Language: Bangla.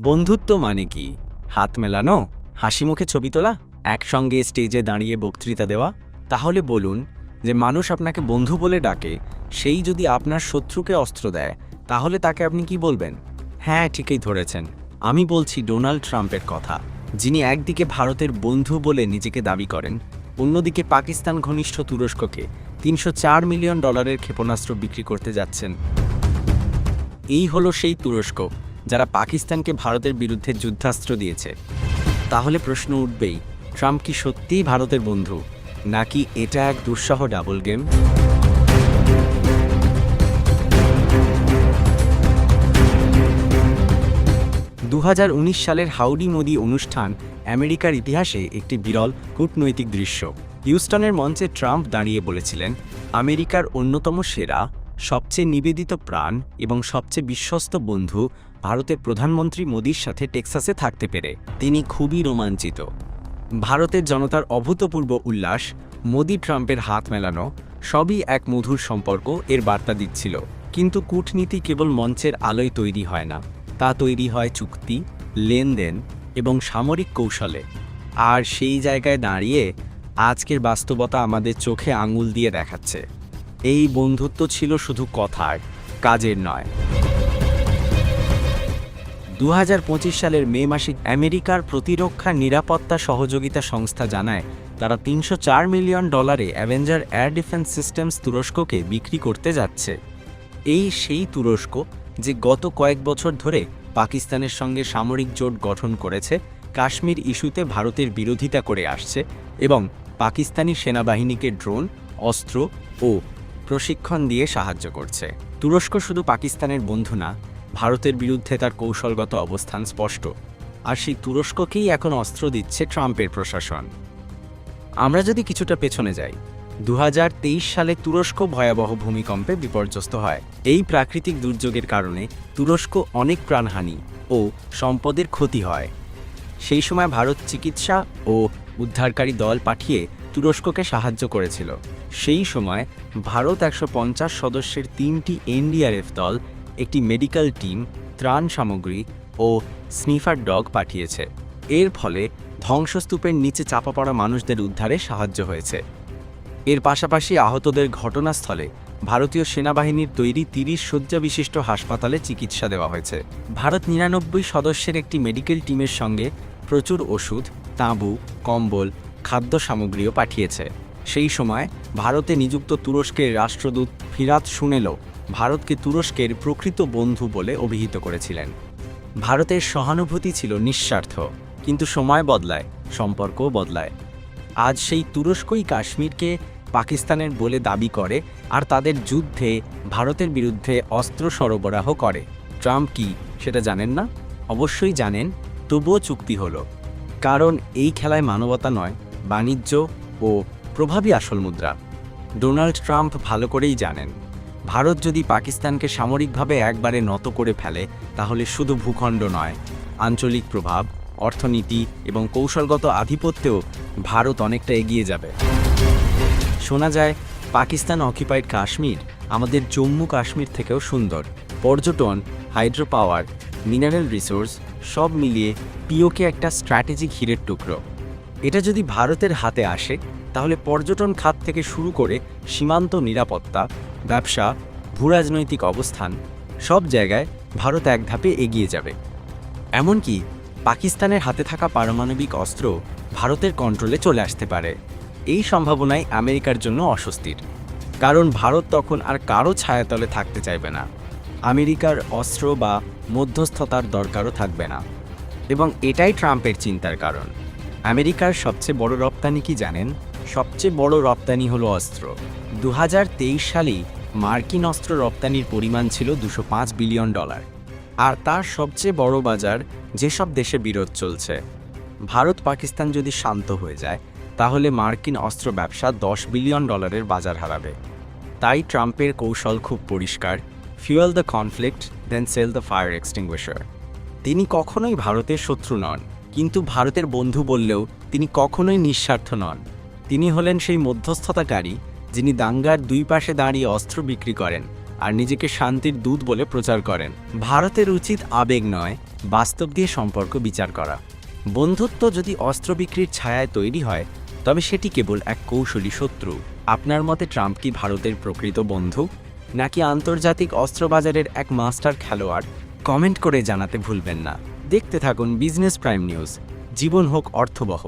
বন্ধুত্ব মানে কি? হাত মেলানো? হাসি মুখে ছবি তোলা? একসঙ্গে স্টেজে দাঁড়িয়ে বক্তৃতা দেওয়া? তাহলে বলুন যে মানুষ আপনাকে বন্ধু বলে ডাকে, সেই যদি আপনার শত্রুকে অস্ত্র দেয়, তাহলে তাকে আপনি কি বলবেন? হ্যাঁ ঠিকই ধরেছেন। আমি বলছি ডোনাল্ড ট্রাম্পের কথা, যিনি একদিকে ভারতের বন্ধু বলে নিজেকে দাবি করেন, অন্যদিকে পাকিস্তান ঘনিষ্ঠ তুরস্ককে তিনশো চার মিলিয়ন ডলারের ক্ষেপণাস্ত্র বিক্রি করতে যাচ্ছেন। এই হলো সেই তুরস্ক। যারা পাকিস্তানকে ভারতের বিরুদ্ধে যুদ্ধাস্ত্র দিয়েছে। তাহলে প্রশ্ন উঠবেই, ট্রাম্প কি সত্যিই ভারতের বন্ধু, নাকি এটা এক দুঃসহ ডাবল গেম? দু হাজার উনিশ সালের হাউডি মোদি অনুষ্ঠান আমেরিকার ইতিহাসে একটি বিরল কূটনৈতিক দৃশ্য। হিউস্টনের মঞ্চে ট্রাম্প দাঁড়িয়ে বলেছিলেন, আমেরিকার অন্যতম সেরা, সবচেয়ে নিবেদিত প্রাণ এবং সবচেয়ে বিশ্বস্ত বন্ধু ভারতের প্রধানমন্ত্রী মোদীর সাথে টেক্সাসে থাকতে পেরে। তিনি খুবই রোমাঞ্চিত। ভারতের জনতার অভূতপূর্ব উল্লাস, মোদি ট্রাম্পের হাত মেলানো, সবই এক মধুর সম্পর্ক এর বার্তা দিচ্ছিল। কিন্তু কূটনীতি কেবল মঞ্চের আলোয় তৈরি হয় না। তা তৈরি হয় চুক্তি, লেনদেন এবং সামরিক কৌশলে। আর সেই জায়গায় দাঁড়িয়ে আজকের বাস্তবতা আমাদের চোখে আঙুল দিয়ে দেখাচ্ছে। এই বন্ধুত্ব ছিল শুধু কথার, কাজের নয়। দু হাজার পঁচিশ সালের মে মাসে আমেরিকার প্রতিরক্ষা নিরাপত্তা সহযোগিতা সংস্থা জানায়, তারা তিনশো চার মিলিয়ন ডলারে অ্যাভেঞ্জার এয়ার ডিফেন্স সিস্টেমস তুরস্ককে বিক্রি করতে যাচ্ছে। এই সেই তুরস্ক যে গত কয়েক বছর ধরে পাকিস্তানের সঙ্গে সামরিক জোট গঠন করেছে, কাশ্মীর ইস্যুতে ভারতের বিরোধিতা করে আসছে এবং পাকিস্তানি সেনাবাহিনীকে ড্রোন, অস্ত্র ও প্রশিক্ষণ দিয়ে সাহায্য করছে। তুরস্ক শুধু পাকিস্তানের বন্ধু না ভারতের বিরুদ্ধে তার কৌশলগত অবস্থান স্পষ্ট। আর সেই তুরস্ককেই এখন অস্ত্র দিচ্ছে ট্রাম্পের প্রশাসন। আমরা যদি কিছুটা পেছনে যাই দু হাজার তেইশ সালে তুরস্ক ভয়াবহ ভূমিকম্পে বিপর্যস্ত হয়। এই প্রাকৃতিক দুর্যোগের কারণে তুরস্ক অনেক প্রাণহানি ও সম্পদের ক্ষতি হয়। সেই সময় ভারত চিকিৎসা ও উদ্ধারকারী দল পাঠিয়ে তুরস্ককে সাহায্য করেছিল। সেই সময় ভারত একশো পঞ্চাশ সদস্যের তিনটি এনডিআরএফ দল একটি মেডিকেল টিম ত্রাণ সামগ্রী ও স্নিফার ডগ পাঠিয়েছে। এর ফলে ধ্বংসস্তূপের নিচে চাপা পড়া মানুষদের উদ্ধারে সাহায্য হয়েছে। এর পাশাপাশি আহতদের ঘটনাস্থলে ভারতীয় সেনাবাহিনীর তৈরি তিরিশ শয্যা বিশিষ্ট হাসপাতালে চিকিৎসা দেওয়া হয়েছে। ভারত নিরানব্বই সদস্যের একটি মেডিকেল টিমের সঙ্গে প্রচুর ওষুধ, তাঁবু, কম্বল, খাদ্য সামগ্রীও পাঠিয়েছে। সেই সময় ভারতে নিযুক্ত তুরস্কের রাষ্ট্রদূত ফিরাত শুনেলো ভারতকে তুরস্কের প্রকৃত বন্ধু বলে অভিহিত করেছিলেন। ভারতের সহানুভূতি ছিল নিঃস্বার্থ, কিন্তু সময় বদলায়, সম্পর্কও বদলায়। আজ সেই তুরস্কই কাশ্মীরকে পাকিস্তানের বলে দাবি করে আর তাদের যুদ্ধে ভারতের বিরুদ্ধে অস্ত্র সরবরাহ করে। ট্রাম্প কি সেটা জানেন না? অবশ্যই জানেন, তবুও চুক্তি হলো। কারণ এই খেলায় মানবতা নয়, বাণিজ্য ও প্রভাবী আসল মুদ্রা। ডোনাল্ড ট্রাম্প ভালো করেই জানেন। ভারত যদি পাকিস্তানকে সামরিকভাবে একবারে নত করে ফেলে, তাহলে শুধু ভূখণ্ড নয়, আঞ্চলিক প্রভাব, অর্থনীতি এবং কৌশলগত আধিপত্যেও ভারত অনেকটা এগিয়ে যাবে। শোনা যায়, পাকিস্তান অকিপাইড কাশ্মীর আমাদের জম্মু কাশ্মীর থেকেও সুন্দর। পর্যটন হাইড্রো পাওয়ার মিনারেল রিসোর্স সব মিলিয়ে পিওকে একটা স্ট্র্যাটেজিক হিরের টুকরো। এটা যদি ভারতের হাতে আসে, তাহলে পর্যটন খাত থেকে শুরু করে সীমান্ত নিরাপত্তা ব্যবসা ভূরাজনৈতিক অবস্থান, সব জায়গায় ভারত এক ধাপে এগিয়ে যাবে। এমনকি পাকিস্তানের হাতে থাকা পারমাণবিক অস্ত্র ভারতের কন্ট্রোলে চলে আসতে পারে। এই সম্ভাবনাই আমেরিকার জন্য অস্বস্তির। কারণ ভারত তখন আর কারও ছায়াতলে থাকতে চাইবে না। আমেরিকার অস্ত্র বা মধ্যস্থতার দরকারও থাকবে না। এবং এটাই ট্রাম্পের চিন্তার কারণ। আমেরিকার সবচেয়ে বড় রপ্তানি কি জানেন? সবচেয়ে বড় রপ্তানি হলো অস্ত্র। দু হাজার তেইশ সালেই মার্কিন অস্ত্র রপ্তানির পরিমাণ ছিল দুশো বিলিয়ন ডলার। আর তার সবচেয়ে বড় বাজার যেসব দেশে বিরোধ চলছে। ভারত পাকিস্তান যদি শান্ত হয়ে যায়, তাহলে মার্কিন অস্ত্র ব্যবসা দশ বিলিয়ন ডলারের বাজার হারাবে। তাই ট্রাম্পের কৌশল খুব পরিষ্কার fuel the conflict then sell the fire extinguisher তিনি কখনোই ভারতের শত্রু নন, কিন্তু ভারতের বন্ধু বললেও তিনি কখনোই নিঃস্বার্থ নন। তিনি হলেন সেই মধ্যস্থতাকারী যিনি দাঙ্গার দুই পাশে দাঁড়িয়ে অস্ত্র বিক্রি করেন আর নিজেকে শান্তির দূত বলে প্রচার করেন। ভারতের উচিত আবেগ নয়, বাস্তব দিয়ে সম্পর্ক বিচার করা। বন্ধুত্ব যদি অস্ত্র বিক্রির ছায়ায় তৈরি হয়, তবে সেটি কেবল এক কৌশলী শত্রু। আপনার মতে ট্রাম্প কি ভারতের প্রকৃত বন্ধু, নাকি আন্তর্জাতিক অস্ত্রবাজারের এক মাস্টার খেলোয়াড়? কমেন্ট করে জানাতে ভুলবেন না। দেখতে থাকুন বিজনেস প্রাইম নিউজ। জীবন হোক অর্থবহ।